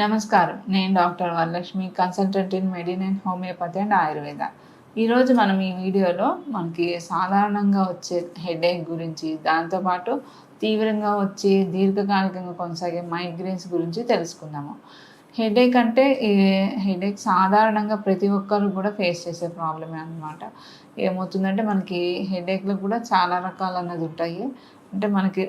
నమస్కారం. నేను doctor Varalakshmi consultant in మెడిన్ అండ్ హోమియోపతి అండ్ ఆయుర్వేద. ఈరోజు మనం ఈ వీడియోలో మనకి సాధారణంగా వచ్చే హెడేక్ గురించి దాంతోపాటు తీవ్రంగా వచ్చే దీర్ఘకాలికంగా కొనసాగే మైగ్రేన్స్ గురించి తెలుసుకుందాము. హెడేక్ అంటే హెడేక్ సాధారణంగా ప్రతి ఒక్కరు కూడా ఫేస్ చేసే ప్రాబ్లమే అనమాట ఏమవుతుందంటే మనకి హెడేక్లో కూడా చాలా రకాలు అన్నది ఉంటాయి. అంటే మనకి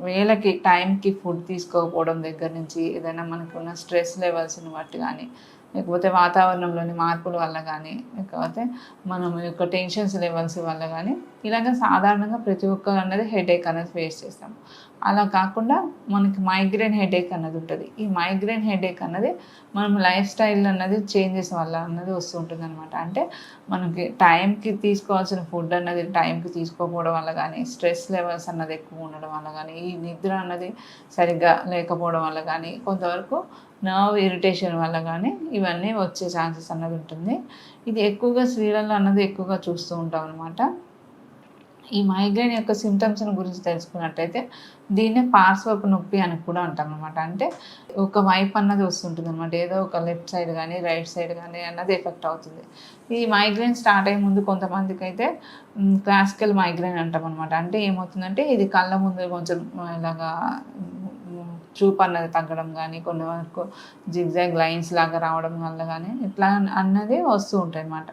వేళకి టైంకి ఫుడ్ తీసుకోకపోవడం దగ్గర నుంచి ఏదైనా మనకు ఉన్న స్ట్రెస్ లెవెల్స్ని బట్టి కానీ లేకపోతే వాతావరణంలోని మార్పుల వల్ల కానీ లేకపోతే మనం యొక్క టెన్షన్స్ లెవెల్స్ వల్ల కానీ ఇలాగ సాధారణంగా ప్రతి ఒక్కరు అనేది హెడేక్ అనేది ఫేస్ చేస్తాము. అలా కాకుండా మనకి మైగ్రేన్ హెడేక్ అన్నది ఉంటుంది. ఈ మైగ్రేన్ హెడేక్ అన్నది మనం లైఫ్ స్టైల్ అన్నది చేంజెస్ వల్ల అన్నది వస్తుంటుంది అనమాట అంటే మనకి టైంకి తీసుకోవాల్సిన ఫుడ్ అన్నది టైంకి తీసుకోకపోవడం వల్ల కానీ స్ట్రెస్ లెవెల్స్ అన్నది ఎక్కువ ఉండడం వల్ల కానీ ఈ నిద్ర అన్నది సరిగ్గా లేకపోవడం వల్ల కానీ కొంతవరకు నర్వ్ ఇరిటేషన్ వల్ల కానీ ఇవన్నీ వచ్చే ఛాన్సెస్ అన్నది ఉంటుంది. ఇది ఎక్కువగా స్త్రీలలో అన్నది ఎక్కువగా చూస్తూ ఉంటాం అనమాట ఈ మైగ్రేన్ యొక్క సిమ్టమ్స్ గురించి తెలుసుకున్నట్టయితే దీన్నే పార్శ్వపు నొప్పి అని కూడా అంటాం అనమాట అంటే ఒక వైపు అన్నది వస్తుంటుంది అనమాట ఏదో ఒక లెఫ్ట్ సైడ్ కానీ రైట్ సైడ్ కానీ అన్నది ఎఫెక్ట్ అవుతుంది. ఈ మైగ్రేన్ స్టార్ట్ అయ్యే ముందు కొంతమందికి అయితే క్లాసికల్ మైగ్రేన్ అంటాం అనమాట అంటే ఏమవుతుందంటే ఇది కళ్ళ ముందు కొంచెం ఇలాగా చూపు అన్నది తగ్గడం కానీ కొన్ని వరకు జిగ్జాగ్ లైన్స్ లాగా రావడం వల్ల కానీ ఇట్లా అన్నది వస్తూ ఉంటాయి అన్నమాట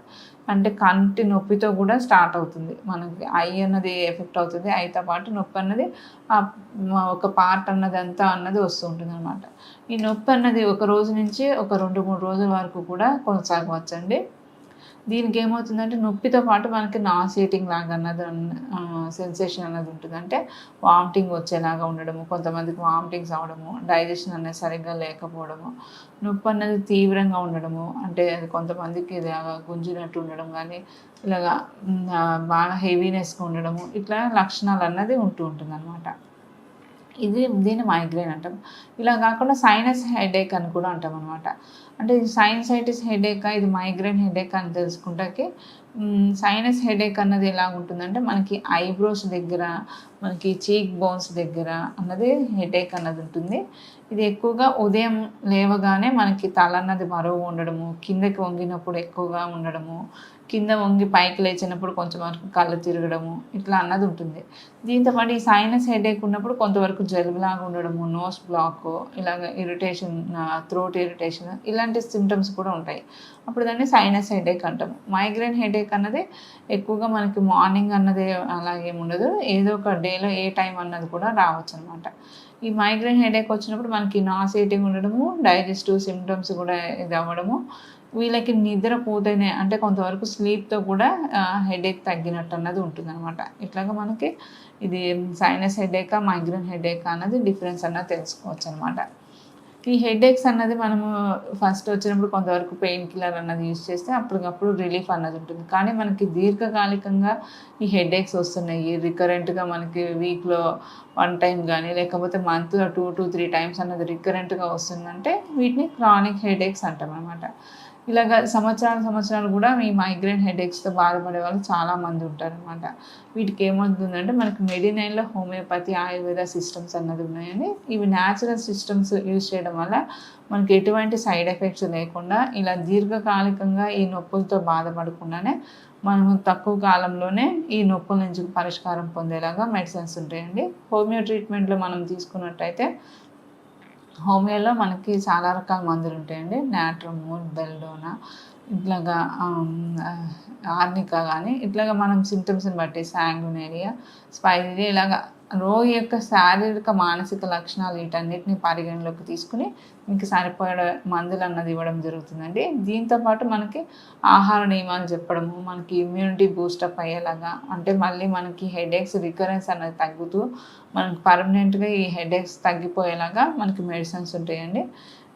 అంటే కంటి నొప్పితో కూడా స్టార్ట్ అవుతుంది. మనకి ఐ అన్నది ఎఫెక్ట్ అవుతుంది. ఐతో పాటు నొప్పి అన్నది ఒక పార్ట్ అన్నది అంతా అన్నది వస్తూ ఉంటుంది అనమాట ఈ నొప్పి అన్నది ఒక రోజు నుంచి ఒక రెండు మూడు రోజుల వరకు కూడా కొనసాగవచ్చండి. దీనికి ఏమవుతుందంటే నొప్పితో పాటు మనకి నాసియేటింగ్ లాగా అన్నది సెన్సేషన్ అన్నది ఉంటుంది. అంటే వామిటింగ్ వచ్చేలాగా ఉండడము కొంతమందికి వామిటింగ్స్ అవడము డైజెషన్ అనేది సరిగ్గా లేకపోవడము నొప్పి అన్నది తీవ్రంగా ఉండడము అంటే అది కొంతమందికి ఇలాగా గుంజినట్టు ఉండడం కానీ ఇలాగా బాగా హెవీనెస్గా ఉండడము ఇట్లా లక్షణాలు అన్నది ఉంటూ ఉంటుంది అనమాట ఇది దీన్ని మైగ్రేన్ అంటాం. ఇలా కాకుండా సైనస్ హెడేక్ అని కూడా అంటాం అనమాట అంటే సైనసైటిస్ హెడేక్ ఇది మైగ్రేన్ హెడేక్ అని తెలుసుకుంటాకి సైనస్ హెడేక్ అన్నది ఎలా ఉంటుందంటే మనకి ఐబ్రోస్ దగ్గర మనకి చీక్ బోన్స్ దగ్గర అన్నది హెడేక్ అన్నది ఉంటుంది. ఇది ఎక్కువగా ఉదయం లేవగానే మనకి తల అన్నది మరువు ఉండడము కిందకి వంగినప్పుడు ఎక్కువగా ఉండడము కింద వంగి పైకి లేచినప్పుడు కొంచెం వరకు కళ్ళు తిరగడము ఇట్లా అన్నది ఉంటుంది. దీంతో పాటు ఈ సైనస్ హెడేక్ ఉన్నప్పుడు కొంతవరకు జలుబులాగా ఉండడము నోస్ బ్లాక్ ఇలాగ ఇరిటేషన్ థ్రోట్ ఇరిటేషన్ ఇలాంటి సిమ్టమ్స్ కూడా ఉంటాయి. అప్పుడు దాన్ని సైనస్ హెడేక్ అంటాము. మైగ్రేన్ హెడేక్ అన్నది ఎక్కువగా మనకి మార్నింగ్ అన్నది అలాగే ఉండదు ఏదో ఒక డేలో ఏ టైం అన్నది కూడా రావచ్చు అనమాట ఈ మైగ్రేన్ హెడేక్ వచ్చినప్పుడు మనకి నాసియేటింగ్ ఉండడము డైజెస్టివ్ సిమ్టమ్స్ కూడా ఇది అవ్వడము వీళ్ళకి నిద్ర పోతేనే అంటే కొంతవరకు స్లీప్తో కూడా హెడేక్ తగ్గినట్టు అన్నది ఉంటుంది అనమాట ఇట్లాగా మనకి ఇది సైనస్ హెడేకా మైగ్రేన్ హెడేకా అన్నది డిఫరెన్స్ అన్నది తెలుసుకోవచ్చు అనమాట ఈ హెడేక్స్ అన్నది మనము ఫస్ట్ వచ్చినప్పుడు కొంతవరకు పెయిన్ కిల్లర్ అన్నది యూజ్ చేస్తే అప్పటికప్పుడు రిలీఫ్ అన్నది ఉంటుంది. కానీ మనకి దీర్ఘకాలికంగా ఈ హెడేక్స్ వస్తున్నాయి. రికరెంట్గా మనకి వీక్లో వన్ టైం కానీ లేకపోతే month two two three times అన్నది రికరెంట్గా వస్తుందంటే వీటిని క్రానిక్ హెడేక్స్ అంటాం అనమాట ఇలాగ సంవత్సరాలు సంవత్సరాలు కూడా ఈ మైగ్రేన్ హెడేక్స్తో బాధపడే వాళ్ళు చాలామంది ఉంటారు అనమాట వీటికి ఏమవుతుందంటే మనకి మెడినైన్లో హోమియోపతి ఆయుర్వేద సిస్టమ్స్ అన్నది ఉన్నాయని ఇవి న్యాచురల్ సిస్టమ్స్ యూజ్ చేయడం వల్ల మనకి ఎటువంటి సైడ్ ఎఫెక్ట్స్ లేకుండా ఇలా దీర్ఘకాలికంగా ఈ నొప్పులతో బాధపడకుండానే మనం తక్కువ కాలంలోనే ఈ నొప్పుల నుంచి పరిష్కారం పొందేలాగా మెడిసిన్స్ ఉంటాయండి. హోమియో ట్రీట్మెంట్లో మనం తీసుకున్నట్టయితే హోమియోలో మనకి చాలా రకాల మందులు ఉంటాయండి. నాట్రము బెల్డోనా ఇట్లాగా ఆర్నికా కానీ ఇట్లాగా మనం సిమ్టమ్స్ని బట్టి సాంగ్యునేరియా స్పైరియా ఇలాగా రోగి యొక్క శారీరక మానసిక లక్షణాలు వీటన్నిటిని పరిగణలోకి తీసుకుని మీకు సరిపోయే మందులు అన్నది ఇవ్వడం జరుగుతుందండి. దీంతోపాటు మనకి ఆహార నియమాలు చెప్పడము మనకి ఇమ్యూనిటీ బూస్టప్ అయ్యేలాగా అంటే మళ్ళీ మనకి హెడేక్స్ రికరెన్స్ అన్నది తగ్గుతూ మనకి పర్మనెంట్గా ఈ హెడేక్స్ తగ్గిపోయేలాగా మనకి మెడిసిన్స్ ఉంటాయండి.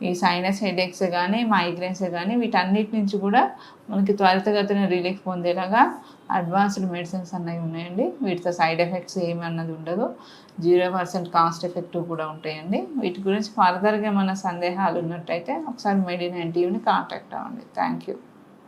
ఈ సైనస్ హెడేక్స్ కానీ మైగ్రేన్స్ కానీ వీటన్నిటి నుంచి కూడా మనకి త్వరితగతిన రిలీఫ్ పొందేలాగా అడ్వాన్స్డ్ మెడిసిన్స్ అన్నవి ఉన్నాయండి. వీటితో సైడ్ ఎఫెక్ట్స్ ఏమి అన్నది ఉండదు. జీరో పర్సెంట్ కాస్ట్ ఎఫెక్టివ్ కూడా ఉంటాయండి. వీటి గురించి ఫర్దర్గా మన సందేహాలు ఉన్నట్టయితే ఒకసారి మెడిన్ టీవీని కాంటాక్ట్ అవ్వండి. Thank you